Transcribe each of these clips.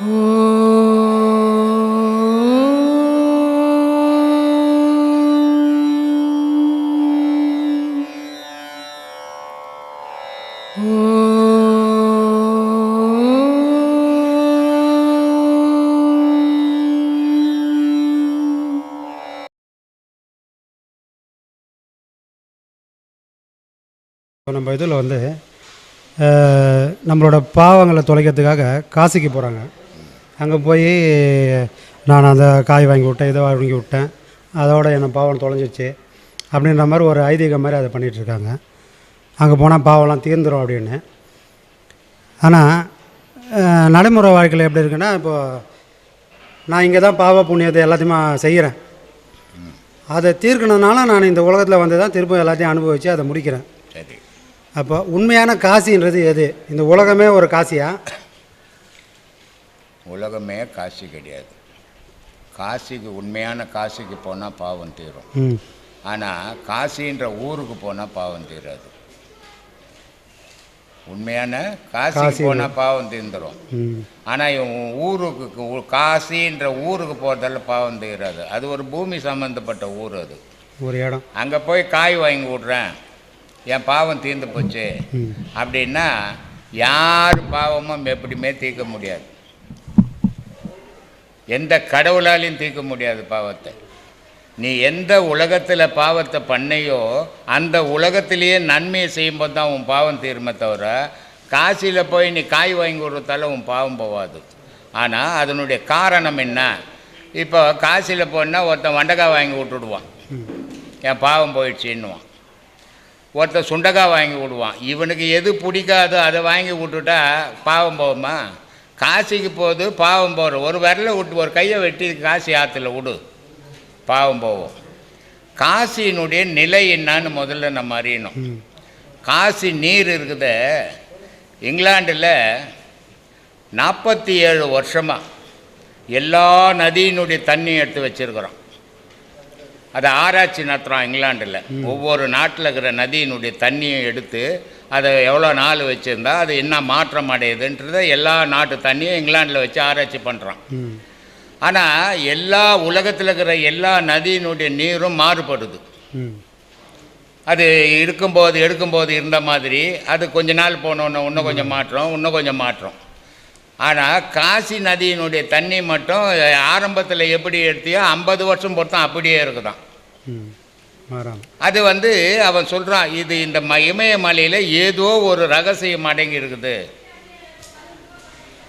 இப்போ நம்ம இதில் வந்து நம்மளோட பாவங்களை தொலைக்கிறதுக்காக காசிக்கு போகிறாங்க அங்கே போய் நான் அந்த காய் வாங்கி விட்டேன் இதை வாங்கி விட்டேன். அதோட என்ன பாவம் தொலைஞ்சிச்சு. அப்படின்ற மாதிரி ஒரு ஐதீகம் மாதிரி அதை பண்ணிகிட்டு இருக்காங்க அங்கே போனால் பாவம்லாம் தீர்ந்துடும் அப்படின்னு. ஆனால் நடைமுறை வாழ்க்கையில் எப்படி இருக்குன்னா இப்போது நான் இங்கே தான் பாவ புண்ணியத்தை எல்லாத்தையுமே செய்கிறேன். அதை தீர்க்கணுனால நான் இந்த உலகத்தில் வந்து தான் திரும்ப எல்லாத்தையும் அனுபவித்து அதை முடிக்கிறேன். அப்போ உண்மையான காசின்றது எது? இந்த உலகமே ஒரு காசியா? உலகமே காசி கிடையாது. காசிக்கு உண்மையான காசிக்கு போனால் பாவம் தீரும். ஆனால் காசின்ற ஊருக்கு போனால் பாவம் தீராது. உண்மையான காசிக்கு காசி போனால் பாவம் தீர்ந்துடும் ஆனால் இவன் ஊருக்கு காசின்ற ஊருக்கு போகிறதால பாவம் தீராது. அது ஒரு பூமி சம்மந்தப்பட்ட ஊர் அது. ஒரு இடம். அங்கே போய் காய் வாங்கி விட்றேன். என் பாவம் தீர்ந்து போச்சு. அப்படின்னா யார் பாவமும் எப்படியுமே தீர்க்க முடியாது. எந்த கடவுளாலையும் தீர்க்க முடியாது பாவத்தை. நீ எந்த உலகத்தில் பாவத்தை பண்ணையோ அந்த உலகத்திலேயே நன்மையை செய்யும்போது தான் உன் பாவம் தீருமே தவிர காசியில் போய் நீ காய் வாங்கி விடுறதால உன் பாவம் போகாது ஆனால் அதனுடைய காரணம் என்ன? இப்போ காசியில் போனால் ஒருத்தன் வண்டக்காய் வாங்கி விட்டுடுவான். என் பாவம் போயிடுச்சுன்னுவான். ஒருத்தன் சுண்டக்காய் வாங்கி விடுவான். இவனுக்கு எது பிடிக்காதோ அதை வாங்கி விட்டுட்டா பாவம் போகுமா? காசிக்கு போகுது பாவம் போகிற ஒரு விரலை விட்டு ஒரு கையை வெட்டி காசி ஆற்றுல விடு. பாவம் போகும் காசியினுடைய நிலை என்னன்னு முதல்ல நம்ம அறியணும். காசி நீர் இருக்குது இங்கிலாண்டில் நாற்பத்தி ஏழு வருஷமாக எல்லா நதியினுடைய தண்ணியும் எடுத்து வச்சுருக்குறோம். அதை ஆராய்ச்சி நடத்துகிறோம் இங்கிலாண்டில் ஒவ்வொரு நாட்டில் இருக்கிற நதியினுடைய தண்ணியும் எடுத்து அதை எவ்வளோ நாள் வச்சுருந்தா அது என்ன மாற்றம் அடையுதுன்றதை எல்லா நாட்டு தண்ணியும் இங்கிலாண்டில் வச்சு ஆராய்ச்சி பண்ணுறோம் ஆனால் எல்லா உலகத்தில் இருக்கிற எல்லா நதியினுடைய நீரும் மாறுபடுது. அது இருக்கும்போது எடுக்கும்போது இருந்த மாதிரி அது கொஞ்ச நாள் போனோன்னு இன்னும் கொஞ்சம் மாற்றம் இன்னும் கொஞ்சம் மாற்றம். ஆனால் காசி நதியினுடைய தண்ணி மட்டும் ஆரம்பத்தில் எப்படி எடுத்தியோ ஐம்பது வருஷம் பொறுத்தும் அப்படியே மாறாம அது வந்து அவன் சொல்கிறான் இது இந்த ம இமயமலையில் ஏதோ ஒரு ரகசியம் அடங்கி இருக்குது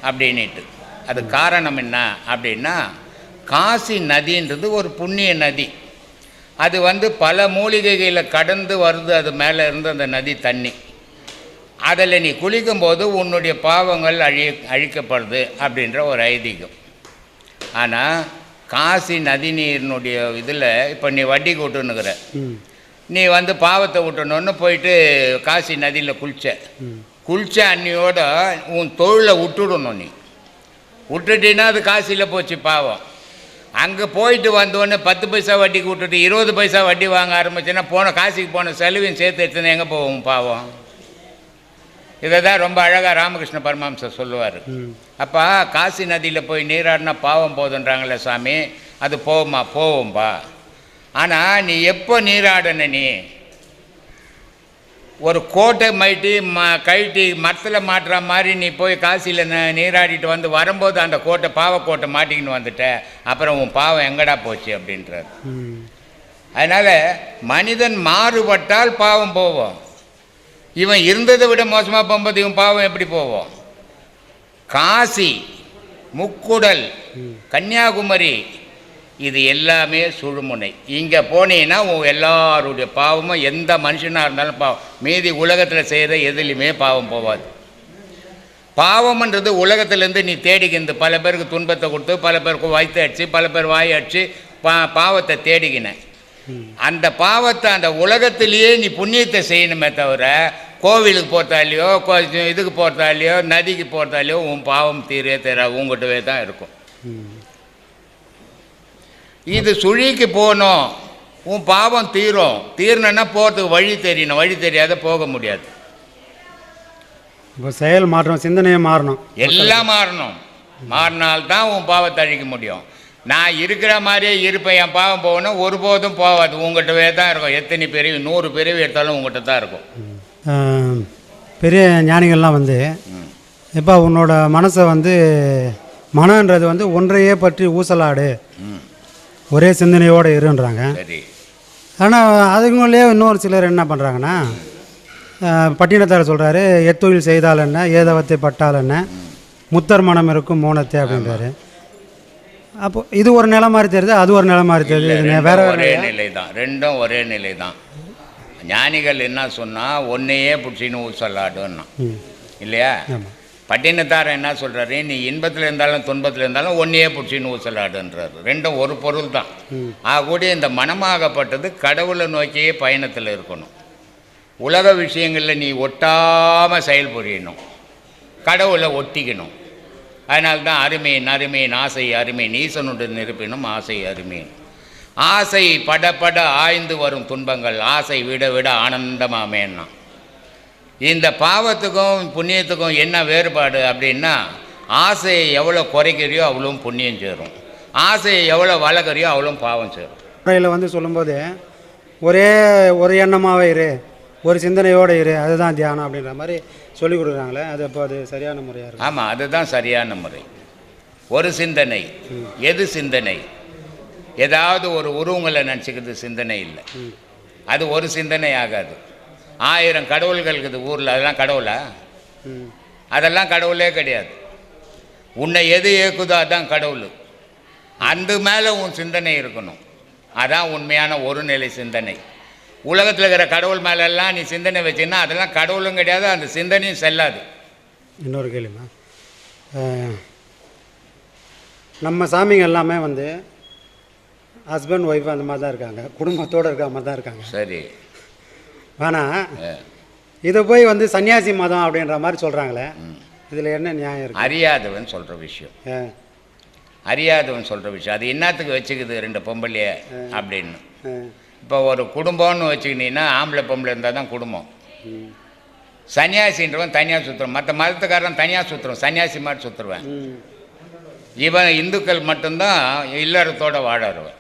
அப்படின்னுட்டு. அது காரணம் என்ன அப்படின்னா காசி நதின்றது ஒரு புண்ணிய நதி. அது வந்து பல மூலிகைகளில் கடந்து வருது அது மேலே இருந்து அந்த நதி தண்ணி. அதில் நீ குளிக்கும்போது உன்னுடைய பாவங்கள் அழி அழிக்கப்படுது அப்படின்ற ஒரு ஐதீகம். ஆனால் காசி நதி நீரினுடைய இதில் இப்போ நீ வட்டி கூட்டுன்னுக்குற. நீ வந்து பாவத்தை விட்டணுன்னு போயிட்டு காசி நதியில் குளிச்ச. குளிச்ச அன்னியோட உன் தொழிலை விட்டுடணும் நீ. விட்டுட்டீன்னா அது காசியில் போச்சு பாவம். அங்கே போயிட்டு வந்தோடனே பத்து பைசா வட்டிக்கு விட்டுட்டு இருபது பைசா வட்டி வாங்க ஆரம்பிச்சுன்னா போன காசிக்கு போன செலவையும் சேர்த்து எடுத்துன்னு எங்கே போவோம் பாவம்? இதை தான் ரொம்ப அழகாக ராமகிருஷ்ண பரமஹம்சர் சொல்லுவார். அப்பா காசி நதியில் போய் நீராடினா பாவம் போதுன்றாங்களே சாமி. அது போகுமா போவோம்பா. ஆனால் நீ எப்போ நீராடன நீ? ஒரு கோட்டை மைட்டி ம கழட்டி மரத்தில் மாட்டுற மாதிரி நீ போய் காசியில் ந- நீராடிட்டு வந்து வரும்போது அந்த கோட்டை பாவக்கோட்டை மாட்டிக்கின்னு வந்துட்ட. அப்புறம் உன் பாவம் எங்கடா போச்சு அப்படின்றார். அதனால் மனிதன் மாறுபட்டால் பாவம் போவோம். இவன் இருந்ததை விட மோசமாக போகும்போது இவன் பாவம் எப்படி போவோம்? காசி முக்குடல் கன்னியாகுமரி இது எல்லாமே சுழுமுனை. இங்கே போனீங்கன்னா உன் எல்லாருடைய பாவமும் எந்த மனுஷனாக இருந்தாலும் பாவம். மீதி உலகத்தில் செய்கிற எதுலையுமே பாவம் போகாது பாவம்ன்றது உலகத்திலேருந்து நீ தேடிக்கிந்து பல பேருக்கு துன்பத்தை கொடுத்து பல பேருக்கு அடிச்சு பல பேர் வாய் அடிச்சு பா பாவத்தை தேடிக்கின அந்த பாவத்தை அந்த உலகத்திலேயே நீ புண்ணியத்தை செய்யணுமே தவிர கோவிலுக்கு போகிறதாலையோ கோ இதுக்கு போகிறதாலையோ நதிக்கு போகிறதாலையோ உன் பாவம் தீரே தீரா உங்கள்கிட்டவே தான் இருக்கும். இது சுழிக்கு போகணும். உன் பாவம் தீரும். தீரணுன்னா போகிறதுக்கு வழி தெரியணும். வழி தெரியாத போக முடியாது. இப்போ செயல் மாற்றம் சிந்தனையே மாறணும். எல்லாம் மாறணும். மாறினால்தான் உன் பாவத்தை அழிக்க முடியும். நான் இருக்கிற மாதிரியே இருப்பேன். என் பாவம் போகணும். ஒருபோதும் போகாது. உங்கள்கிட்டவே தான் இருக்கும். எத்தனை பிறவி நூறு பிறவி எடுத்தாலும் உங்கள்கிட்ட தான் இருக்கும். பெரிய ஞானிகள்லாம் வந்து. இப்போ உன்னோட மனசை வந்து மனன்றது வந்து ஒன்றையே பற்றி ஊசலாடு. ஒரே சிந்தனையோடு இருன்றாங்க. ஆனால் அதுங்களே இன்னொரு சிலர் என்ன பண்ணுறாங்கன்னா பட்டினத்தார் சொல்கிறாரு எத்தொழில் செய்தால் என்ன ஏதவத்தை பட்டால் என்ன முத்தர் மனம் இருக்கும் மோனத்தை அப்படின்றாரு. அப்போ இது ஒரு நிலை மாதிரி தெரியுது? அது ஒரு நிலை மாதிரி தெரியுது? வேற ஒரே நிலை தான் ரெண்டும் ஒரே நிலை தான் ஞானிகள் என்ன சொன்னால் ஒன்னையே பிடிச்சின்னு ஊசலாடுன்னா இல்லையா? ஆமாம் பட்டினத்தாரன் என்ன சொல்கிறாரு நீ இன்பத்தில் இருந்தாலும் துன்பத்தில் இருந்தாலும் ஒன்னையே பிடிச்சின்னு ஊசலாடுன்றாரு ரெண்டும் ஒரு பொருள் தான். ஆகக்கூடிய இந்த மனமாகப்பட்டது கடவுளை நோக்கியே பயணத்தில் இருக்கணும். உலக விஷயங்களில் நீ ஒட்டாமல் செயல்புரியணும். கடவுளை ஒட்டிக்கணும். அதனால தான் அருமையின் அருமையின் ஆசை அருமை நீசனுண்டு நிரப்பினும் ஆசை அருமையின் ஆசை பட பட ஆய்ந்து வரும் துன்பங்கள். ஆசை விட விட ஆனந்தமாமேன்னா. இந்த பாவத்துக்கும் புண்ணியத்துக்கும் என்ன வேறுபாடு அப்படின்னா ஆசையை எவ்வளோ குறைக்கிறியோ அவ்வளோ புண்ணியம் சேரும். ஆசையை எவ்வளோ வளர்க்குறியோ அவ்வளோ பாவம் சேரும். முறையில் வந்து சொல்லும்போது ஒரே ஒரு எண்ணமாகவே இரு ஒரு சிந்தனையோடு இரு அதுதான் தியானம் அப்படின்ற மாதிரி சொல்லி கொடுக்குறாங்களே அது அப்போ அது சரியான முறையாக இருக்கும். ஆமாம் அதுதான் சரியான முறை. ஒரு சிந்தனை. எது சிந்தனை? ஏதாவது ஒரு உருவங்களை நினச்சிக்கிறது சிந்தனை இல்லை. அது ஒரு சிந்தனை ஆகாது. ஆயிரம் கடவுள்கள் இருக்குது ஊரில் அதெல்லாம் கடவுளா? ம் அதெல்லாம் கடவுளே கிடையாது. உன்னை எது இயக்குதோ அதான் கடவுள். அந்த மேலே உன் சிந்தனை இருக்கணும். அதான் உண்மையான ஒரு நிலை சிந்தனை. உலகத்தில் இருக்கிற கடவுள் மேலெல்லாம் நீ சிந்தனை வச்சின்னா அதெல்லாம் கடவுளும் கிடையாது அந்த சிந்தனையும் செல்லாது. இன்னொரு கேள்விமா நம்ம சாமிங்க எல்லாமே வந்து ஹஸ்பண்ட் ஒய்ஃப் அந்த மாதிரி தான் இருக்காங்க. குடும்பத்தோடு இருக்க மாதிரி தான் இருக்காங்க. சரி. ஆனால். இதை போய் வந்து சன்னியாசி மதம் அப்படின்ற மாதிரி சொல்கிறாங்களே இதில் என்ன நியாயம் இருக்கு? அறியாதவன் சொல்கிற விஷயம். அறியாதவன் சொல்கிற விஷயம். அது என்னத்துக்கு வச்சுக்குது ரெண்டு பொம்பளைய அப்படின்னு. இப்போ ஒரு குடும்பம்னு வச்சுக்கினீங்கன்னா ஆம்பளை பொம்பளை இருந்தால் தான் குடும்பம். சன்னியாசின்றவன் தனியாக சுற்றுறான் மற்ற மதத்துக்காரன் தனியாக சுற்றுறான் சன்னியாசி மாதிரி சுற்றுருவேன் இவன் இந்துக்கள் மட்டும்தான் இல்லறத்தோட வாழறவன்.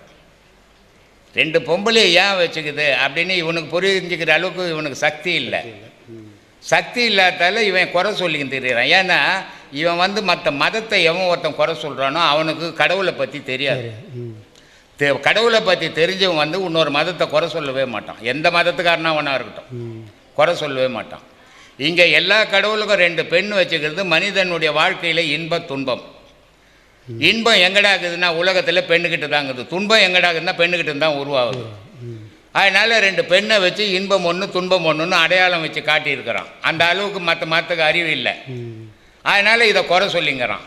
ரெண்டு பொம்பளையை ஏன் வச்சுக்குது அப்படின்னு இவனுக்கு புரிஞ்சுக்கிற அளவுக்கு இவனுக்கு சக்தி இல்லை. சக்தி இல்லாதால இவன் குறை சொல்லிக்கின்னு தெரியுறான். ஏன்னா இவன் வந்து மற்ற மதத்தை எவன் ஒருத்தன் குறை சொல்கிறானோ அவனுக்கு கடவுளை பற்றி தெரியாது. கடவுளை பற்றி தெரிஞ்சவன் வந்து இன்னொரு மதத்தை குறை சொல்லவே மாட்டான். எந்த மதத்துக்காரனா அவனாக இருக்கட்டும். குறை சொல்லவே மாட்டான். இங்கே எல்லா கடவுளுக்கும் ரெண்டு பெண் வச்சுக்கிறது மனிதனுடைய வாழ்க்கையில் இன்ப துன்பம். இன்பம் எங்கடா இருக்குதுன்னா உலகத்தில் பெண்ணுக்கிட்ட இருக்குது. துன்பம் எங்கடா இருக்குதுன்னா பெண்ணுக்கிட்ட தான் உருவாகுது. அதனால் ரெண்டு பெண்ணை வச்சு இன்பம் ஒன்று துன்பம் ஒன்றுன்னு அடையாளம் வச்சு காட்டியிருக்கிறான் அந்த அளவுக்கு மற்ற மரத்துக்கு அறிவு இல்லை. அதனால் இதை குறை சொல்லிங்கிறான்.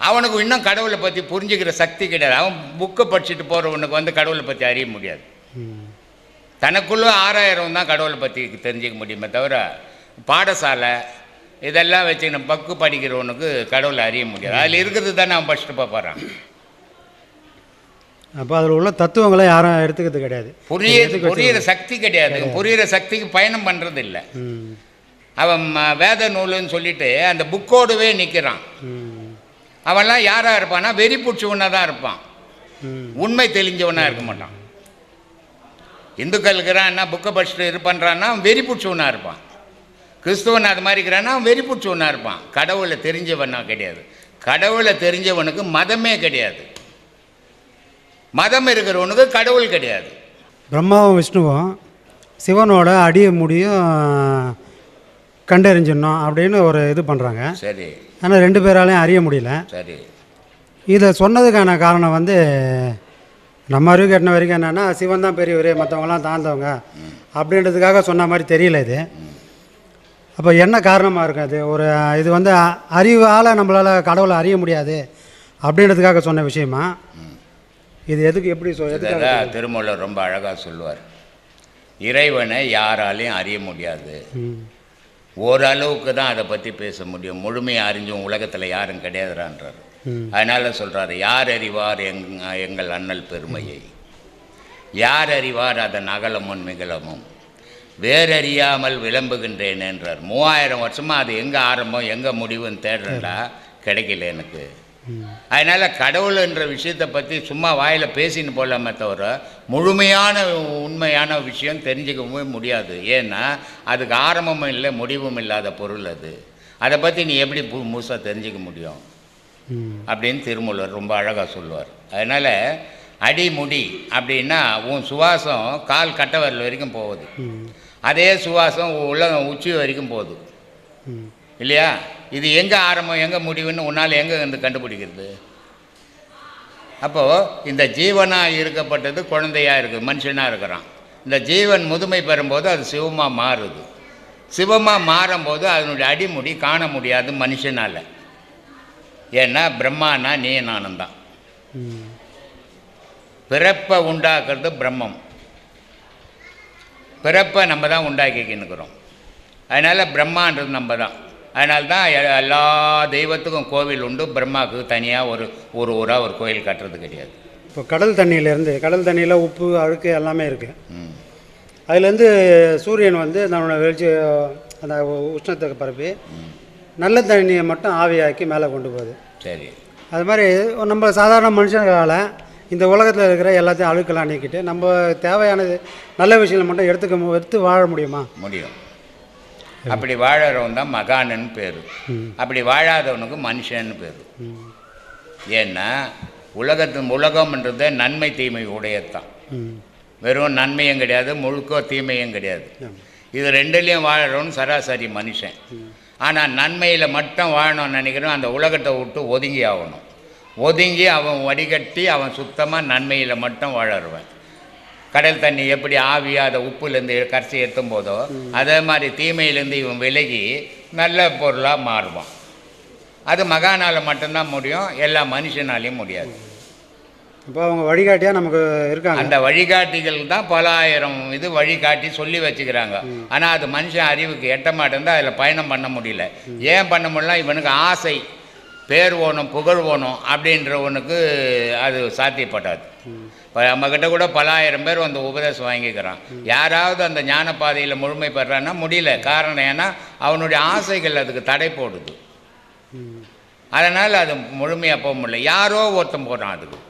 அவனுக்கு இன்னும் கடவுளை பற்றி புரிஞ்சுக்கிற சக்தி கிடையாது. அவன் புக்கை படிச்சுட்டு போகிறவனுக்கு வந்து கடவுளை பற்றி அறிய முடியாது. தனக்குள்ள ஆறாயிரம் தான் கடவுளை பற்றி தெரிஞ்சுக்க முடியுமே தவிர பாடசாலை இதெல்லாம் வச்சுக்கணும் பக்கு படிக்கிறவனுக்கு கடவுளை அறிய முடியாது. அதில் இருக்கிறது தானே அவன் படிச்சுட்டு போகிறான் அப்போ அதில் உள்ள தத்துவங்களை யாரும் எடுத்துக்கிறது கிடையாது. புரிய புரியிற சக்தி கிடையாது. புரியிற சக்திக்கு பயணம் பண்ணுறது இல்லை அவன் வேத நூலுன்னு சொல்லிட்டு அந்த புக்கோடவே நிற்கிறான் அவன்லாம் யாராக இருப்பான்னா வெறி பிடிச்சவனாக தான் இருப்பான். உண்மை தெளிஞ்சவனாக இருக்க மாட்டான். இந்துக்கள் இருக்கிறான்னா புக்கை படிச்சுட்டு இது பண்ணுறான்னா அவன் வெறி பிடிச்சவனாக இருப்பான். கிறிஸ்துவன் அது மாதிரி இருக்கிறான்னா வெறி பிடிச்சவனாக இருப்பான். கடவுளை தெரிஞ்சவனா கிடையாது. கடவுளை தெரிஞ்சவனுக்கு மதமே கிடையாது. மதம் இருக்கிறவனுக்கு கடவுள் கிடையாது. பிரம்மாவும் விஷ்ணுவும் சிவனோட அடிய முடியும் கண்டறிஞ்சிடணும் அப்படின்னு ஒரு இது பண்ணுறாங்க சரி. ஆனால் ரெண்டு பேராலையும் அறிய முடியல. சரி. இதை சொன்னதுக்கான காரணம் வந்து நம்ம அறிவு கேட்டின வரைக்கும் என்னென்னா சிவன் தான் பெரியவர் மற்றவங்களாம் தாழ்ந்தவங்க அப்படின்றதுக்காக சொன்ன மாதிரி தெரியல இது. அப்போ என்ன காரணமாக இருக்கும் அது? ஒரு இது வந்து அறிவால் நம்மளால் கடவுளை அறிய முடியாது அப்படின்றதுக்காக சொன்ன விஷயமா? இது எதுக்கு எப்படி சொ எதுக்காக இதான் திருமூலர் ரொம்ப அழகாக சொல்லுவார். இறைவனை யாராலையும் அறிய முடியாது. ஓரளவுக்கு தான் அதை பற்றி பேச முடியும். முழுமையாக அறிஞ்சும் உலகத்தில் யாரும் கிடையாதுறான்றார். அதனால் சொல்கிறாரு யார் அறிவார் எங் எங்கள் அண்ணல் பெருமையை? யார் அறிவார் அதன் அகலமும் மிகலமும் வேறறியாமல் விளம்புகின்றேன் என்றார். மூவாயிரம் வருஷமாக அது எங்கே ஆரம்பம் எங்கே முடிவுன்னு தேடுறேன்டா கிடைக்கல எனக்கு. அதனால் கடவுள் என்ற விஷயத்தை பற்றி சும்மா வாயில் பேசின்னு போகலாமே தவிர முழுமையான உண்மையான விஷயம் தெரிஞ்சுக்கவே முடியாது. ஏன்னா அதுக்கு ஆரம்பமும் இல்லை முடிவும் இல்லாத பொருள் அது. அதை பற்றி நீ எப்படி பு- தெரிஞ்சுக்க முடியும்? அப்படின்னு திருமூலர் ரொம்ப அழகாக சொல்லுவார். அதனால் அடிமுடி அப்படின்னா உன் சுவாசம் கால் கட்டை வரைக்கும் போகுது. அதே சுவாசம் உள்ள உச்சி வரைக்கும் போகுது. ம். இல்லையா? இது எங்கே ஆரம்பம் எங்கே முடிவுன்னு உன்னால் எங்கே வந்து கண்டுபிடிக்கிறது? அப்போது இந்த ஜீவனாக இருக்கப்பட்டது குழந்தையாக இருக்குது மனுஷனாக இருக்கிறான். இந்த ஜீவன் முதுமை பெறும்போது அது சிவமாக மாறுது. சிவமாக மாறும்போது அதனுடைய அடிமுடி காண முடியாது மனுஷனால். ஏன்னா பிரம்மானா நீ நானும் தான் பிறப்பை உண்டாக்குறது பிரம்மம். பிறப்பை நம்ம தான் உண்டாக்கிக்கின்னுக்கிறோம். அதனால் பிரம்மான்றது நம்ம தான். அதனால தான் எல்லா தெய்வத்துக்கும் கோவில் உண்டு. பிரம்மாவுக்கு தனியாக ஒரு ஒரு ஊராக ஒரு கோயில் கட்டுறது கிடையாது. இப்போ கடல் தண்ணியிலேருந்து கடல் தண்ணியில் உப்பு அழுக்கு எல்லாமே இருக்குது அதுலேருந்து சூரியன் வந்து நம்மளோட வெளிச்ச அந்த உஷ்ணத்தை பரப்பி நல்ல தண்ணியை மட்டும் ஆவியாக்கி மேலே கொண்டு போகுது. சரி. அது மாதிரி நம்ம சாதாரண மனுஷங்களால் இந்த உலகத்தில் இருக்கிற எல்லாத்தையும் அழுக்கெல்லாம் நீக்கிட்டு நம்ம தேவையானது நல்ல விஷயங்களை மட்டும் எடுத்துக்க எடுத்து வாழ முடியுமா? முடியும். அப்படி வாழறவன் தான் மகானன்னு பேர். அப்படி வாழாதவனுக்கு மனுஷன்னு பேர். ஏன்னா உலகத்தின் உலகம்ன்றது நன்மை தீமை உடையத்தான். வெறும் நன்மையும் கிடையாது முழுக்க தீமையும் கிடையாது. இது ரெண்டுலேயும் வாழறவன் சராசரி மனுஷன். ஆனால் நன்மையில் மட்டும் வாழணும்னு நினைக்கிறோம் அந்த உலகத்தை விட்டு ஒதுங்கி ஆகணும் ஒதுங்கி அவன் வடிகட்டி அவன் சுத்தமாக நன்மையில் மட்டும் வாழறவன். கடல் தண்ணி எப்படி ஆவியாக அதை உப்புலேருந்து கரைச்சி ஏற்றும் போதோ அதே மாதிரி தீமையிலேருந்து இவன் விலகி நல்ல பொருளாக மாறுவான். அது மகானால் மட்டும்தான் முடியும் எல்லா மனுஷனாலையும் முடியாது. இப்போ அவங்க வழிகாட்டியாக நமக்கு இருக்காங்க. அந்த வழிகாட்டிகள் தான் பல ஆயிரம் இது வழிகாட்டி சொல்லி வச்சுக்கிறாங்க. ஆனால் அது மனுஷன் அறிவுக்கு எட்ட மாட்டேன் அதில் பயணம் பண்ண முடியல. ஏன் பண்ண முடியல இவனுக்கு ஆசை. பேர் ஓணும் புகழ் ஓணும் அப்படின்றவனுக்கு அது சாத்தியப்படாது. இப்போ நம்மக்கிட்ட கூட பல ஆயிரம் பேர் வந்து உபதேசம் வாங்கிக்கிறான். யாராவது அந்த ஞான பாதையில் முழுமை பெறான்னா முடியல. காரணம் ஏன்னா அவனுடைய ஆசைகள் அதுக்கு தடை போடுது. அதனால் அது முழுமையாக போக முடியல. யாரோ ஒருத்தன் போகிறான் அதுக்கு.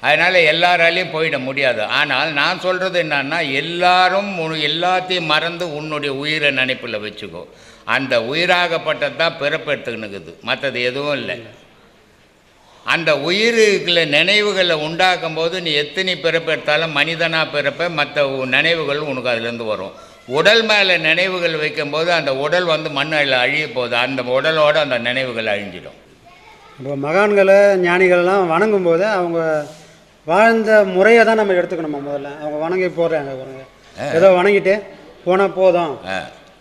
அதனால் எல்லாராலையும் போயிட முடியாது. ஆனால் நான் சொல்கிறது என்னன்னா எல்லாரும் எல்லாத்தையும் மறந்து உன்னுடைய உயிரை நினைப்பில் வச்சுக்கோ. அந்த உயிராகப்பட்டது தான் பிறப்பெடுத்துக்கினுக்குது மற்றது எதுவும் இல்லை. அந்த உயிருக்குள்ள நினைவுகளை உண்டாக்கும் போது நீ எத்தனை பிறப்பெடுத்தாலும் மனிதனாக பிறப்ப மற்ற நினைவுகள் உனக்கு அதுலேருந்து வரும். உடல் மேலே நினைவுகள் வைக்கும்போது அந்த உடல் வந்து மண்ணில் அழிய போகுது அந்த உடலோட அந்த நினைவுகள் அழிஞ்சிடும். இப்போ மகான்களை ஞானிகள்லாம் வணங்கும் போது அவங்க வாழ்ந்த முறையை தான் நம்ம எடுத்துக்கணுமா முதல்ல? அவங்க வணங்கி போடுறாங்க ஏதோ வணங்கிட்டு போனால் போதும்.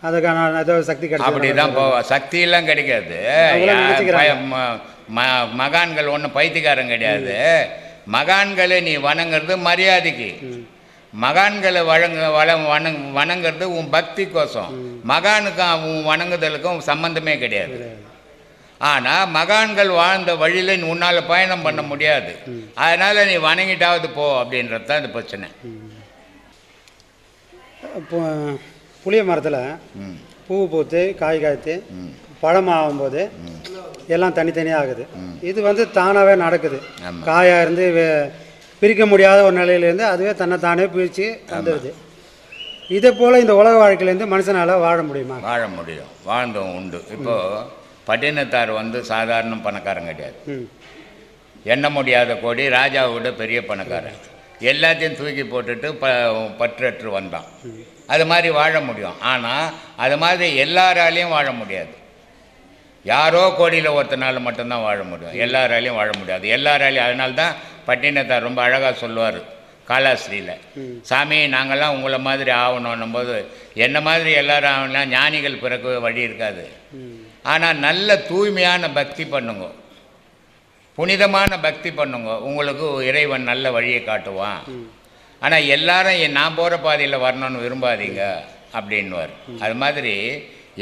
அதுக்கான ஏதோ சக்தி கிடைக்கும் அப்படி தான் போவா சக்தியெல்லாம் கிடைக்காது. மகான்கள் ஒன்றும் பைத்தியக்காரன் கிடையாது. மகான்களை நீ வணங்குறது மரியாதைக்கு. மகான்களை வழங்க வள வணங் வணங்குறது உன் பக்திக்கோசம். மகானுக்கும் உன் வணங்குதலுக்கும் சம்பந்தமே கிடையாது. ஆனால் மகான்கள் வாழ்ந்த வழியில் நீ உன்னால் பயணம் பண்ண முடியாது. அதனால் நீ வணங்கிட்டாவது போ அப்படின்றது தான் இந்த பிரச்சனை. இப்போ புளிய மரத்தில் பூ பூத்து காய் காய்த்து பழம் ஆகும்போது எல்லாம் தனித்தனியாக ஆகுது. இது வந்து தானாகவே நடக்குது. காயாக இருந்து பிரிக்க முடியாத ஒரு நிலையிலேருந்து அதுவே தன்னை தானே பிரித்து வந்துடுது இதே போல் இந்த உலக வாழ்க்கையிலேருந்து மனுஷனால் வாழ முடியுமா? வாழ முடியும். வாழ்ந்தோம் உண்டு. இப்போ பட்டினத்தார் வந்து சாதாரண பணக்காரன் கிடையாது. எண்ண முடியாத கோடி ராஜாவை விட பெரிய பணக்காரன். எல்லாத்தையும் தூக்கி போட்டுட்டு ப பற்றற்று வந்தான். அது மாதிரி வாழ முடியும். ஆனால் அது மாதிரி எல்லாராலையும் வாழ முடியாது. யாரோ கோடியில் ஒருத்தனால மட்டும்தான் வாழ முடியும். எல்லாராலையும் வாழ முடியாது. எல்லாராலையும் அதனால தான் பட்டினத்தார் ரொம்ப அழகாக சொல்லுவார் காலாஸ்ரீயில் சாமி நாங்கள்லாம் உங்களை மாதிரி ஆகணுன்னும் போது என்ன மாதிரி எல்லாரும் ஆகணும்னா ஞானிகள் பிறக்கவே வழி இருக்காது. ஆனால் நல்ல தூய்மையான பக்தி பண்ணுங்க. புனிதமான பக்தி பண்ணுங்க. உங்களுக்கு இறைவன் நல்ல வழியை காட்டுவான். ஆனால் எல்லாரும் என் நான் போகிற பாதையில் வரணும்னு விரும்பாதீங்க அப்படின்வார் அது மாதிரி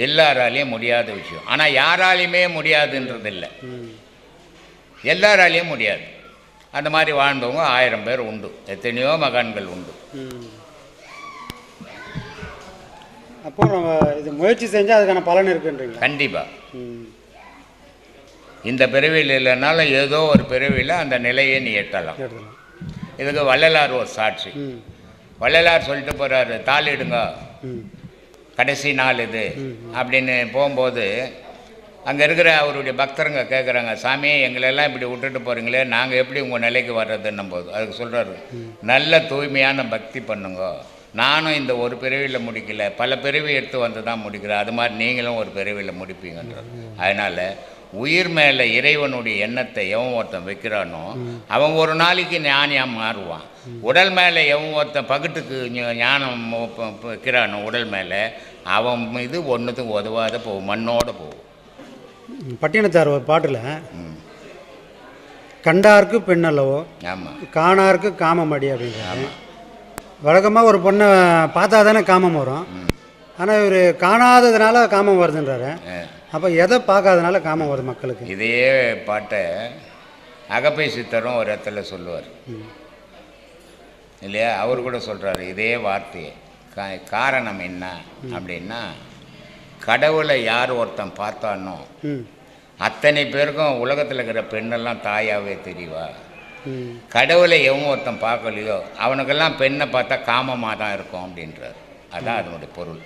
எல்லாராலையும் முடியாத விஷயம். ஆனால் யாராலையுமே முடியாதுன்றது இல்லை எல்லாராலையும் முடியாது. அந்த மாதிரி வாழ்ந்தவங்க ஆயிரம் பேர் உண்டு. எத்தனையோ மகான்கள் உண்டு. அப்போ நம்ம இது முயற்சி செஞ்சால் அதுக்கான பலன் இருக்குன்றீங்களா? கண்டிப்பாக இந்த பிறவியில் இல்லைனாலும் ஏதோ ஒரு பிறவியில் அந்த நிலையை நீ எட்டலாம். இதுக்கு வள்ளலார் ஒரு சாட்சி. வள்ளலார் சொல்லிட்டு போகிறாரு தாளிடுங்க கடைசி நாள் இது. அப்படின்னு போகும்போது அங்கே இருக்கிற அவருடைய பக்தருங்க கேட்குறாங்க சாமி எங்களெல்லாம் இப்படி விட்டுட்டு போகிறீங்களே நாங்கள் எப்படி உங்கள் நிலைக்கு வர்றதுன்னும் போது. அதுக்கு சொல்கிறாரு நல்ல தூய்மையான பக்தி பண்ணுங்க. நானும் இந்த ஒரு பிறவியில் முடிக்கல. பல பிறவி எடுத்து வந்து தான் முடிக்கிறேன். அது மாதிரி நீங்களும் ஒரு பிறவியில் முடிப்பீங்கன்றார். அதனால் உயிர் மேலே இறைவனுடைய எண்ணத்தை எவன் ஒருத்தன் வைக்கிறானோ அவன் ஒரு நாளைக்கு ஞானியாக மாறுவான். உடல் மேலே எவன் ஒருத்தன் பகுட்டுக்கு ஞானம் வைக்கிறானோ உடல் மேலே அவன் இது ஒன்றுத்துக்கும் உதவாத போகும் மண்ணோட போகும். பட்டினத்தார் ஒரு பாட்டில் கண்டார்க்கு பெண்ணல்லவோ ஆமாம் காணார்க்கு காமமடி அப்படின்றாரு. வழக்கமாக ஒரு பொண்ணை பார்த்தா தானே காமம் வரும். ஆனால் இவர் காணாததுனால காமம் வருதுன்றாரு. அப்போ எதை பார்க்காதனால காமம் வருது மக்களுக்கு? இதே பாட்டை அகப்பை சித்தரும் ஒரு இடத்துல சொல்லுவார். இல்லையா? அவர் கூட சொல்கிறாரு இதே வார்த்தையை. கா காரணம் என்ன? அப்படின்னா கடவுளை யார் ஒருத்தன் பார்த்தானோ அத்தனை பேருக்கும் உலகத்தில் இருக்கிற பெண்ணெல்லாம் தாயாகவே தெரியவா கடவுளை எவன் ஒருத்தன் பார்க்கலையோ அவனுக்கெல்லாம் பெண்ணை பார்த்தா காமமாக தான் இருக்கும் அப்படின்றார். அதான் அதனுடைய பொருள்.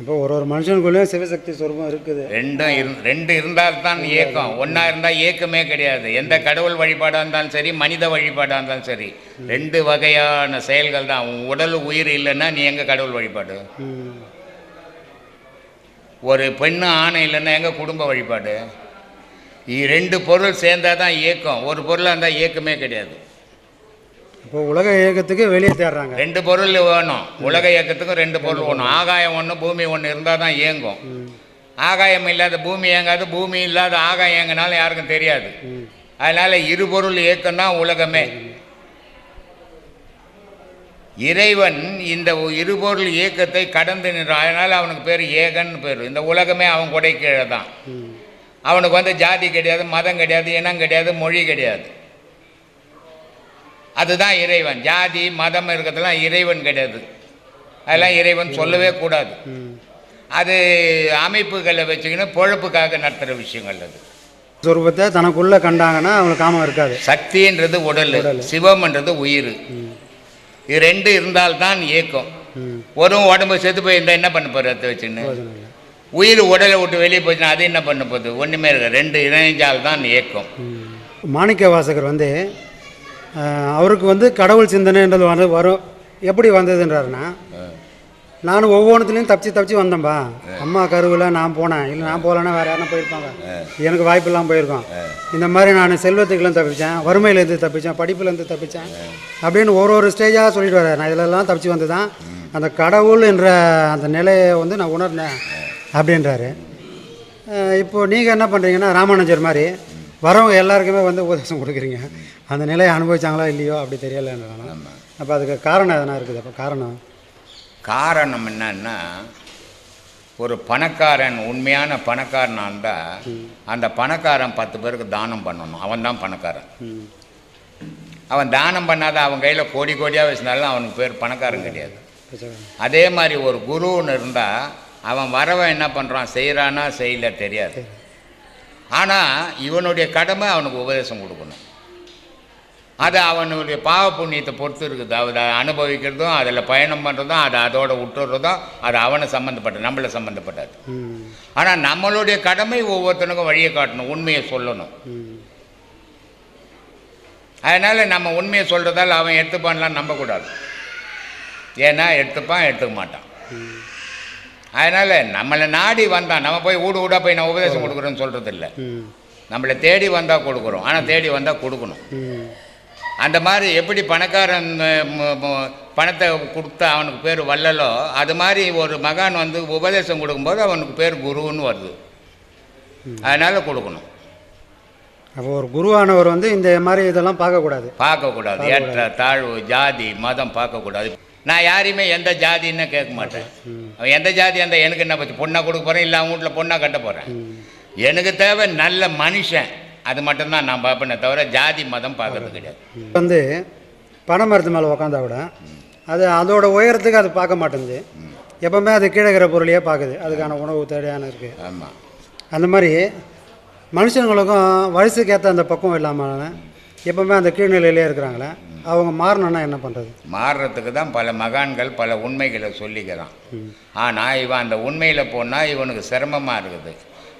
அப்போ ஒரு ஒரு மனுஷனுக்குள்ளேயும் சிவசக்தி சுரூபம் இருக்குது. ரெண்டும் இரு ரெண்டு இருந்தால் தான் இயக்கம். ஒன்றா இருந்தால் இயக்கமே கிடையாது. எந்த கடவுள் வழிபாடாக இருந்தாலும் சரி மனித வழிபாடாக இருந்தாலும் சரி. ரெண்டு வகையான செயல்கள் தான். உன் உடல் உயிர் இல்லைன்னா நீ எங்கே கடவுள் வழிபாடு? ஒரு பெண்ணு ஆணை இல்லைன்னா எங்கே குடும்ப வழிபாடு? இ- ரெண்டு பொருள் சேர்ந்தால் தான் இயக்கம். ஒரு பொருளாக இருந்தால் இயக்கமே கிடையாது. இப்போ உலக இயக்கத்துக்கு வெளியே தேடுறாங்க ரெண்டு பொருள் வேணும். உலக இயக்கத்துக்கும் ரெண்டு பொருள் வேணும். ஆகாயம் ஒன்று பூமி ஒன்று இருந்தால் தான் இயங்கும். ஆகாயம் இல்லாத பூமி இயங்காது. பூமி இல்லாத ஆகாயம் இயங்கினாலும் யாருக்கும் தெரியாது. அதனால் இருபொருள் இயக்கம் தான் உலகமே. இறைவன் இந்த இருபொருள் இயக்கத்தை கடந்து நின்றான். அதனால் அவனுக்கு பேர் ஏகன்னு பேர். இந்த உலகமே அவன் கொடை கீழே தான் அவனுக்கு வந்து ஜாதி கிடையாது மதம் கிடையாது இனம் கிடையாது மொழி கிடையாது. அதுதான் இறைவன். ஜாதி மதம் இருக்கிறதுலாம் இறைவன் கிடையாது. அதெல்லாம் இறைவன் சொல்லவே கூடாது. அது அமைப்புகளை வச்சுக்கின்னு பொழப்புக்காக நடத்துகிற விஷயங்கள் அது. சொரூபத்தை தனக்குள்ளே கண்டாங்கன்னா அவங்களுக்கு காமம் இருக்காது. சக்தின்றது உடல் சிவம்ன்றது உயிர். இது ரெண்டு இருந்தால்தான் இயக்கம். ஒரு உடம்பு செத்து போயிருந்தா என்ன பண்ண போகிற அதை வச்சுன்னு? உயிர் உடலை விட்டு வெளியே போச்சுன்னா அது என்ன பண்ண போகுது? ஒன்றுமே இருக்க ரெண்டு இணைஞ்சால் தான் இயக்கம். மாணிக்க வாசகர் வந்து அவருக்கு வந்து கடவுள் சிந்தனைன்றது வந்து வரும். எப்படி வந்ததுன்றாருன்னா நானும் ஒவ்வொன்றுத்துலேயும் தப்பிச்சு தப்பிச்சு வந்தேன்பா. அம்மா கருவில் நான் போனேன். இல்லை நான் போகலன்னா வேறு யாரும் போயிருப்பாங்க. எனக்கு வாய்ப்பெல்லாம் போயிருக்கோம். இந்த மாதிரி நான் செல்வத்துக்குலாம் தப்பிச்சேன். வறுமையிலேருந்து தப்பித்தேன் படிப்புலேருந்து தப்பித்தேன் அப்படின்னு ஒரு ஒரு ஸ்டேஜாக சொல்லிட்டு வரேன் நான் இதிலெல்லாம் தப்பிச்சு வந்து தான் அந்த கடவுள் என்ற அந்த நிலையை வந்து நான் உணர்ந்தேன். அப்படின்றாரு. இப்போது இப்போ நீங்கள் என்ன பண்ணுறீங்கன்னா ராமானுஜர் மாதிரி வரவங்க எல்லாருக்குமே வந்து உபதேசம் கொடுக்குறீங்க. அந்த நிலையை அனுபவிச்சாங்களா இல்லையோ அப்படி தெரியலன்றாங்க அப்போ அதுக்கு காரணம் எதனா இருக்குது? அப்போ காரணம்? காரணம் என்னன்னா ஒரு பணக்காரன் உண்மையான பணக்காரனாக இருந்தால் அந்த பணக்காரன் பத்து பேருக்கு தானம் பண்ணணும். அவன் தான் பணக்காரன். அவன் தானம் பண்ணாத அவன் கையில் கோடி கோடியாக வச்சிருந்தாலும் அவனுக்கு பேர் பணக்காரன் கிடையாது. அதே மாதிரி ஒரு குருன்னு இருந்தால் அவன் வரவன் என்ன பண்ணுறான் செய்கிறானா செய்யல தெரியாது. ஆனால் இவனுடைய கடமை அவனுக்கு உபதேசம் கொடுக்கணும். அது அவனுடைய பாவ புண்ணியத்தை பொறுத்து இருக்குது. அதை அனுபவிக்கிறதும் அதில் பயணம் பண்ணுறதும் அதை அதோட விட்டுறதும் அது அவனை சம்மந்தப்பட்டது நம்மளை சம்மந்தப்பட்டது ஆனால் நம்மளுடைய கடமை ஒவ்வொருத்தனுக்கும் வழியை காட்டணும் உண்மையை சொல்லணும். அதனால் நம்ம உண்மையை சொல்கிறதால அவன் எடுத்துப்பான்லாம் நம்பக்கூடாது. ஏன்னா எடுத்துப்பான் எடுத்துக்க மாட்டான். அதனால் நம்மளை நாடி வந்தான் நம்ம போய் ஊடு ஊடாக போய் நான் உபதேசம் கொடுக்குறேன்னு சொல்கிறது இல்லை நம்மளை தேடி வந்தால் கொடுக்குறோம். ஆனால் தேடி வந்தால் கொடுக்கணும். அந்த மாதிரி எப்படி பணக்காரன் பணத்தை கொடுத்து அவனுக்கு பேர் வள்ளலோ அது மாதிரி ஒரு மகான் வந்து உபதேசம் கொடுக்கும்போது அவனுக்கு பேர் குருன்னு வருது. அதனால் கொடுக்கணும். அப்போ ஒரு குருவானவர் வந்து இந்த மாதிரி இதெல்லாம் பார்க்கக்கூடாது. பார்க்கக்கூடாது. ஏற்ற தாழ்வு ஜாதி மதம் பார்க்கக்கூடாது. நான் யாரையுமே எந்த ஜாதின்னு கேட்க மாட்டேன். அவன் எந்த ஜாதி அந்த எனக்கு என்ன பற்றி பொண்ணாக கொடுக்க போகிறேன் இல்லை அவன் வீட்டில் பொண்ணாக கட்ட போகிறேன் எனக்கு தேவை நல்ல மனுஷன். அது மட்டும்தான் நான் பார்ப்பேனே தவிர ஜாதி மதம் பார்க்கறது கிடையாது. வந்து பனை மரத்து மேலே உக்காந்தா விட அது அதோட உயரத்துக்கு அது பார்க்க மாட்டேங்குது. எப்பவுமே அது கீழே இருக்கிற பொருளையே பார்க்குது. அதுக்கான உணவு தேவையான இருக்குது ஆமாம் அந்த மாதிரி மனுஷங்களுக்கும் வயசுக்கு ஏற்ற அந்த பக்குவம் இல்லாமல் எப்பவுமே அந்த கீழ்நிலையிலே இருக்கிறாங்களே. அவங்க மாறணும்னா என்ன பண்ணுறது மாறுறதுக்கு தான் பல மகான்கள் பல உண்மைகளை சொல்லிக்கிறான். ஆனால் இவன் அந்த உண்மையில் போனால் இவனுக்கு சிரமமாக இருக்குது.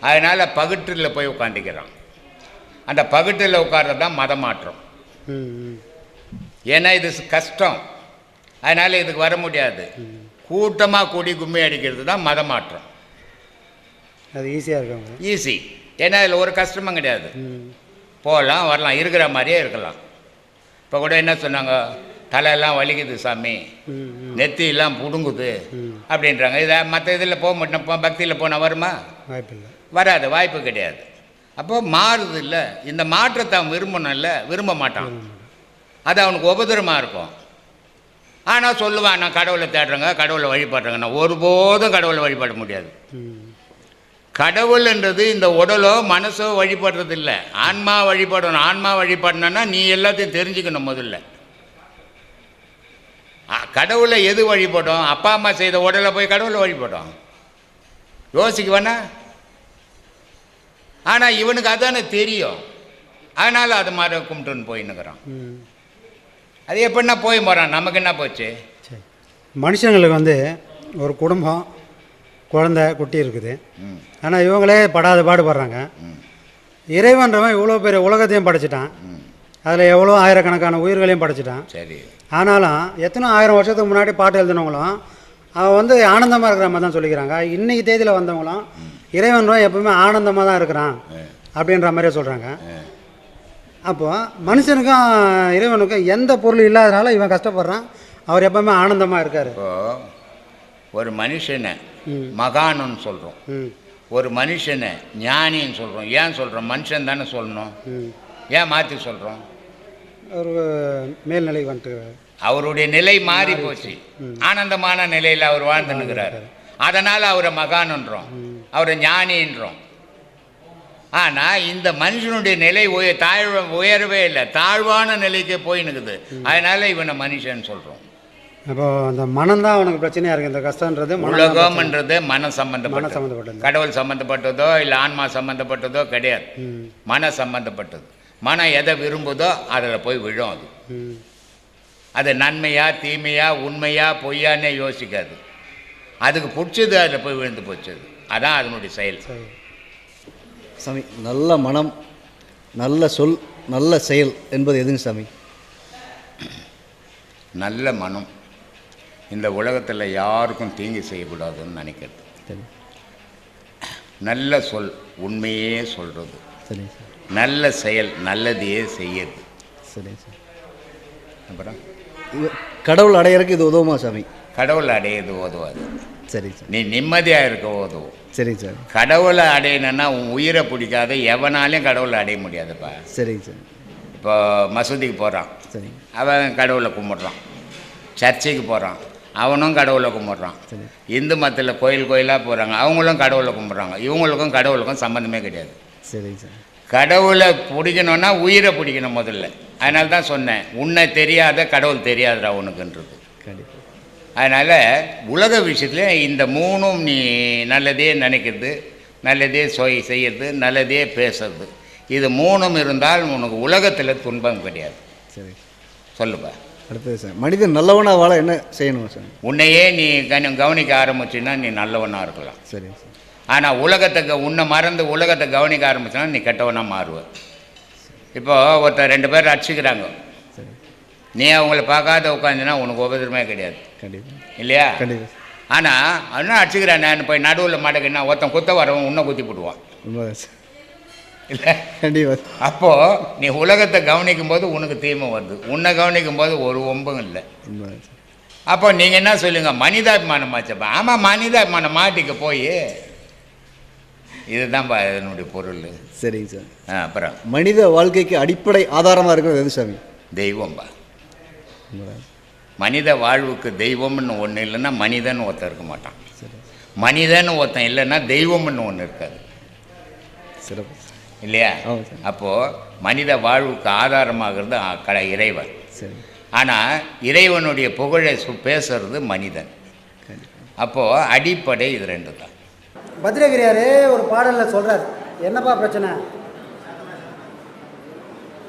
அதனால் பகுற்றில் போய் உட்காந்துக்கிறான் அந்த பகுற்றில் உட்கார்றது தான் மதமாற்றம். ம் ம். ஏன்னா இது கஷ்டம். அதனால் இதுக்கு வர முடியாது. கூட்டமாக கூடி கும்மி அடிக்கிறது தான் மதமாற்றம். அது ஈஸியாக இருக்காங்க ஈஸி ஏன்னா இதில் ஒரு கஷ்டமும் கிடையாது. போகலாம் வரலாம் இருக்கிற மாதிரியே இருக்கலாம். இப்போ கூட என்ன சொன்னாங்க? தலையெல்லாம் வலிக்குது சாமி. நெத்தியெல்லாம் புடுங்குது. அப்படின்றாங்க. இதை மற்ற இதில் போக மாட்டோம். பக்தியில் போனால் வருமா? வாய்ப்பில்லை. வராது. வாய்ப்பு கிடையாது. அப்போ மாறுது இல்லை. இந்த மாற்றத்தை அவன் விரும்பணும்ல விரும்ப மாட்டான். அது அவனுக்கு உபதிரமாக இருக்கும். ஆனால் சொல்லுவான் நான் கடவுளை தேடுறேங்க கடவுளை வழிபடுறேங்க. நான் ஒருபோதும் கடவுளை வழிபட முடியாது. ம் கடவுள்ன்றது இந்த உடலோ மனசோ வழிபடுறது இல்லை ஆன்மா வழிபடணும். ஆன்மா வழிபடணும்னா நீ எல்லாத்தையும் தெரிஞ்சுக்கணும் முதல்ல. கடவுளை எது வழிபடும்? அப்பா அம்மா செய்த உடலை போய் கடவுளை வழிபடும். யோசிக்க வேணா. ஆனால் இவனுக்கு அதானே தெரியும். அதனால் அது மாதிரி கும்பிட்டுன்னு போயின்னுக்குறான். அது எப்படின்னா போய் போகிறான் நமக்கு என்ன போச்சு? மனுஷங்களுக்கு வந்து ஒரு குடும்பம் குழந்தை குட்டி இருக்குது. ஆனால் இவங்களே படாத பாடுபடுறாங்க இறைவன்றவன் இவ்வளோ பெரிய உலகத்தையும் படைச்சிட்டான். அதில் எவ்வளோ ஆயிரக்கணக்கான உயிர்களையும் படைச்சிட்டான். சரி. ஆனாலும் எத்தனை ஆயிரம் வருஷத்துக்கு முன்னாடி பாட்டு எழுதினவங்களும் அவன் வந்து ஆனந்தமாக இருக்கிற மாதிரி தான் சொல்லிக்கிறாங்க. இன்னைக்கு தேதியில் வந்தவங்களும் இறைவன் எப்பவுமே ஆனந்தமாக தான் இருக்கிறான் அப்படின்ற மாதிரியே சொல்கிறாங்க அப்போ மனுஷனுக்கும் இறைவனுக்கும் எந்த பொருள் இல்லாதனால இவன் கஷ்டப்படுறான். அவர் எப்பவுமே ஆனந்தமாக இருக்கார். ஒரு மனுஷனை மகானுன்னு சொல்கிறோம் ஒரு மனுஷனை ஞானின்னு சொல்கிறோம் ஏன் சொல்கிறோம் மனுஷன் தானே சொல்லணும். ஏன் மாற்றி சொல்கிறோம் ஒரு மேல்நிலைக்கு வந்துட்டு அவருடைய நிலை மாறி போச்சு. ஆனந்தமான நிலையில் அவர் வாழ்ந்துன்னுக்கிறார். அதனால் அவரை மகானுன்றோம். அவரை ஞானின்றோம். ஆனால் இந்த மனுஷனுடைய நிலை உய தாழ்வ உயரவே இல்லை. தாழ்வான நிலைக்கு போயின்னுக்குது. அதனால இவனை மனுஷன் சொல்கிறோம் அப்போ அந்த மனம்தான் அவனுக்கு பிரச்சனையாக இருக்குது இந்த கஷ்டன்றது மனம் உலகம்ன்றது மன மன சம்பந்தப்பட்டது. சம்மந்தப்பட்டது கடவுள் சம்பந்தப்பட்டதோ இல்லை ஆன்மா சம்பந்தப்பட்டதோ கிடையாது. மன சம்பந்தப்பட்டது. மனம் எதை விரும்புதோ அதில் போய் விழும் அது. அது நன்மையா தீமையா உண்மையா பொய்யான்னே யோசிக்காது. அதுக்கு பிடிச்சது அதில் போய் விழுந்து போச்சது அதான் அதனுடைய செயல். சாமி நல்ல மனம் நல்ல சொல் நல்ல செயல் என்பது எதுங்க சாமி? நல்ல மனம். இந்த உலகத்தில் யாருக்கும் தீங்கு செய்யக்கூடாதுன்னு நினைக்கிறது. சரி. நல்ல சொல் உண்மையே சொல்கிறது சார் நல்ல செயல் நல்லதையே செய்யுது சரிங்க சார். அப்புறம்? கடவுள் அடையறதுக்கு இது உதவுமா சாமி? கடவுளை அடையது உதவாது. சரிங்க சார். நீ நிம்மதியாக இருக்க உதவும். சரிங்க சார். கடவுளை அடையணும்னா உன் உயிரை பிடிக்காத எவனாலையும் கடவுளை அடைய முடியாதுப்பா. சரிங்க சார். இப்போ மசூதிக்கு போகிறான் சரிங்க அவன் கடவுளை கும்பிட்றான். சர்ச்சைக்கு போகிறான் அவனும் கடவுளை கும்பிட்றான். இந்து மதத்தில் கோயில் கோயிலாக போகிறாங்க அவங்களும் கடவுளை கும்பிட்றாங்க. இவங்களுக்கும் கடவுளுக்கும் சம்மந்தமே கிடையாது. சரிங்க சார். கடவுளை பிடிக்கணும்னா உயிரை பிடிக்கணும் முதல்ல. அதனால தான் சொன்னேன் உன்னை தெரியாத கடவுள் தெரியாதுடா உனக்குன்றது. அதனால் உலக விஷயத்தில் இந்த மூணும் நீ நல்லதே நினைக்கிறது நல்லதே சொய் செய்யறது நல்லதே பேசுறது. இது மூணும் இருந்தால் உனக்கு உலகத்தில் துன்பம் கிடையாது. சரி. சொல்லுப்பா. அடுத்தது சார். மனிதன் நல்லவனா வாழ என்ன செய்யணும் சார்? உன்னையே நீ கவனி- கவனிக்க ஆரம்பிச்சின்னா நீ நல்லவனாக இருக்கலாம். சரிங்க சார். ஆனால் உலகத்தை உன்னை மறந்து உலகத்தை கவனிக்க ஆரம்பிச்சினா நீ கெட்டவனாக மாறுவ. இப்போ ஒருத்தர் ரெண்டு பேர் அடிச்சுக்கிறாங்க சரி. நீ அவங்கள பார்க்காத உட்காந்துனா உனக்கு உபதிரமே கிடையாது. கண்டிப்பாக இல்லையா? கண்டிப்பாக ஆனால் அவனும் அடிச்சுக்கிறான் நான் போய் நடுவில் மாட்டேங்கன்னா ஒருத்தன் குத்த வரவன் உன்னை குத்தி போடுவான். சார். இல்லை கண்டிப்பாக அப்போது நீ உலகத்தை கவனிக்கும் போது உனக்கு தீமை வருது. உன்னை கவனிக்கும் போது ஒரு ஒம்பும் இல்லை. அப்போ நீங்கள் என்ன சொல்லுங்க? மனிதாபிமானம் ஆச்சப்பா ஆமாம் மனிதாபிமானம் மாட்டிக்க போய். இதுதான்ப்பா இதனுடைய பொருள். சரிங்க சார். ஆ அப்புறம். மனித வாழ்க்கைக்கு அடிப்படை ஆதாரமாக இருக்கிறது எது சாமி? தெய்வம்பா மனித வாழ்வுக்கு தெய்வம்னு ஒன்று இல்லைன்னா மனிதன் ஒருத்தன் இருக்க மாட்டான். மனிதன் ஒருத்தன் இல்லைன்னா தெய்வம்னு ஒன்று இருக்காது. சிறப்பு. இல்லையா? அப்போது மனித வாழ்வுக்கு ஆதாரமாகிறது கட இறைவன். சரி. ஆனால் இறைவனுடைய புகழை பேசுறது மனிதன். அப்போது அடிப்படை இது ரெண்டு தான். பத்ரகிரியார் ஒரு பாடலில் சொல்கிறார் என்னப்பா பிரச்சனை?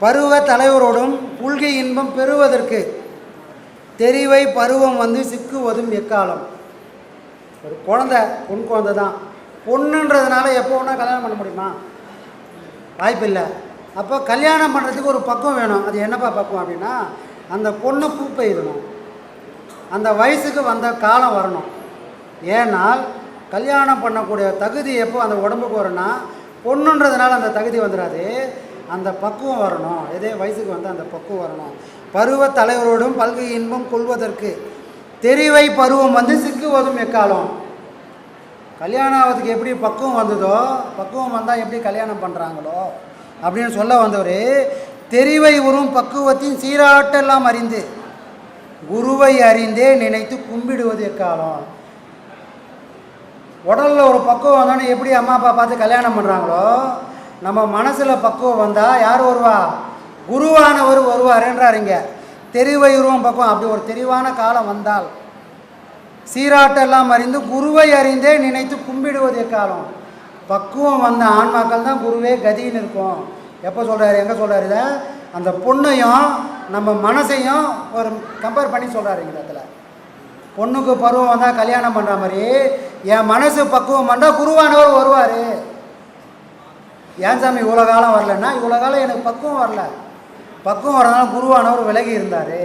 பருவ தலைவரோடும் புல்கை இன்பம் பெறுவதற்கு தெரிவை பருவம் வந்து சிக்குவதும் எக்காலம்? ஒரு குழந்தை பொன் குழந்தை தான் பொண்ணுன்றதுனால எப்போ வேணால் கல்யாணம் பண்ண முடியுமா? வாய்ப்பில்லை. அப்போ கல்யாணம் பண்ணுறதுக்கு ஒரு பக்குவம் வேணும். அது என்னப்பா பக்குவம் அப்படின்னா அந்த பொண்ணை பூ பெய்யணும் அந்த வயசுக்கு வந்த காலம் வரணும். ஏனால் கல்யாணம் பண்ணக்கூடிய தகுதி எப்போ அந்த உடம்புக்கு வரும்னா பொண்ணுன்றதுனால அந்த தகுதி வந்துடாது அந்த பக்குவம் வரணும். இதே வயசுக்கு வந்து அந்த பக்குவம் வரணும். பருவ தலைவரோடும் பல்கை இன்பம் கொள்வதற்கு. தெரிவை பருவம் வந்து சிக்குவதும் எக்காலம்? கல்யாணம் ஆகிறதுக்கு எப்படி பக்குவம் வந்ததோ பக்குவம் வந்தால் எப்படி கல்யாணம் பண்ணுறாங்களோ அப்படின்னு சொல்ல வந்தவர் தெரிவை உறும் பக்குவத்தின் சீராட்டெல்லாம் அறிந்து குருவை அறிந்தே நினைத்து கும்பிடுவது எக்காலம்? உடலில் ஒரு பக்குவம் வந்தோன்னே எப்படி அம்மா அப்பா பார்த்து கல்யாணம் பண்ணுறாங்களோ நம்ம மனசில் பக்குவம் வந்தால் யார் வருவா? குருவானவர் வருவாருன்றாருங்க தெரிவை உருவம் பக்குவம் அப்படி ஒரு தெரிவான காலம் வந்தால் சீராட்டெல்லாம் அறிந்து குருவை அறிந்தே நினைத்து கும்பிடுவது எக்காலம் பக்குவம் வந்த ஆன்மாக்கள் தான் குருவே கதின்னு இருக்கும். எப்போ சொல்கிறாரு எங்கே சொல்கிறாரு இதை? அந்த பொண்ணையும் நம்ம மனசையும் ஒரு கம்பேர் பண்ணி சொல்கிறாரு இந்த இடத்துல. பொண்ணுக்கு பருவம் வந்தால் கல்யாணம் பண்ணுற மாதிரி என் மனசு பக்குவம் பண்ணால் குருவானவர் வருவார். ஏன் சாமி இவ்வளோ காலம் வரலன்னா இவ்வளோ காலம் எனக்கு பக்குவம் வரல. பக்குவம் வரதுனால குருவானவர் விலகி இருந்தார்.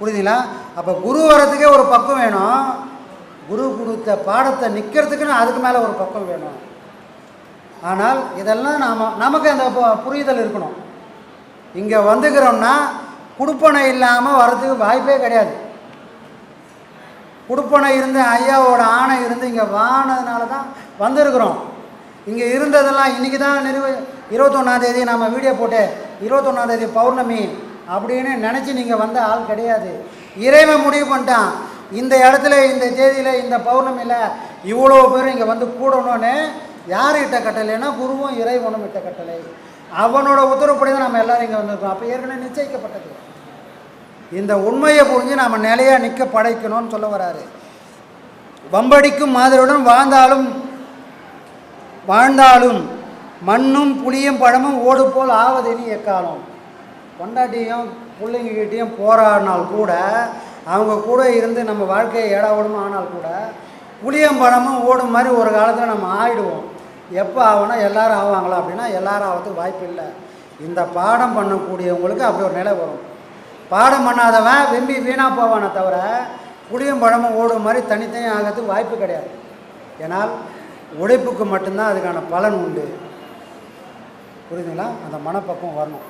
புரியுதுங்களா? அப்போ குரு வரதுக்கே ஒரு பக்கம் வேணும். குரு கொடுத்த பாடத்தை நிற்கிறதுக்குன்னு அதுக்கு மேலே ஒரு பக்கம் வேணும். ஆனால் இதெல்லாம் நாம் நமக்கு அந்த பு- புரிதல் இருக்கணும். இங்கே வந்துக்கிறோம்னா குடுப்பனை இல்லாமல் வர்றதுக்கு வாய்ப்பே கிடையாது. குடுப்பனை இருந்து ஐயாவோட ஆணை இருந்து இங்கே வானதுனால தான் வந்திருக்கிறோம். இங்கே இருந்ததெல்லாம் இன்றைக்கி தான் நிறுவ இருபத்தொன்னாந்தேதி நம்ம வீடியோ போட்டு இருபத்தொன்னாந்தேதி பௌர்ணமி. அப்படின்னு நினச்சி நீங்கள் வந்த ஆள் கிடையாது. இறைவன் முடிவு பண்ணிட்டான். இந்த இடத்துல இந்த தேதியில் இந்த பௌர்ணமியில் இவ்வளோ பேர் இங்கே வந்து கூடணும்னு யார் இட்ட கட்டளைன்னா குருவும் இறைவனும் இட்ட கட்டளை அவனோட உத்தரவுப்படி தான் நம்ம எல்லோரும் இங்கே வந்திருக்கோம். அப்போ ஏற்கனவே நிச்சயிக்கப்பட்டது. இந்த உண்மையை புரிஞ்சு நாம் நிலையாக நிற்க படைக்கணும்னு சொல்ல வராரு. வம்படிக்கும் மாதிரியுடன் வாழ்ந்தாலும் வாழ்ந்தாலும் மண்ணும் புளியும் பழமும் ஓடு போல் ஆவதெனி எக்காலம் பொண்டாட்டியும் பிள்ளைங்ககிட்டையும் போராடினால் கூட அவங்க கூட இருந்து நம்ம வாழ்க்கையை ஏடாவிடமா ஆனால் கூட புளியம் பழமும் ஓடும் மாதிரி ஒரு காலத்தில் நம்ம ஆயிடுவோம். எப்போ ஆகணும் எல்லாரும் ஆவாங்களா அப்படின்னா எல்லாரும் ஆகிறதுக்கு வாய்ப்பு இல்லை. இந்த பாடம் பண்ணக்கூடியவங்களுக்கு அப்படி ஒரு நிலை வரும். பாடம் பண்ணாதவன் வெம்பி வீணாக போவானே தவிர புளியம்பழமும் ஓடும் மாதிரி தனித்தனியாக ஆகிறதுக்கு வாய்ப்பு கிடையாது. ஏன்னால் உழைப்புக்கு மட்டும்தான் அதுக்கான பலன் உண்டு. புரியுதுங்களா? அந்த மனப்பக்குவம் வரணும்.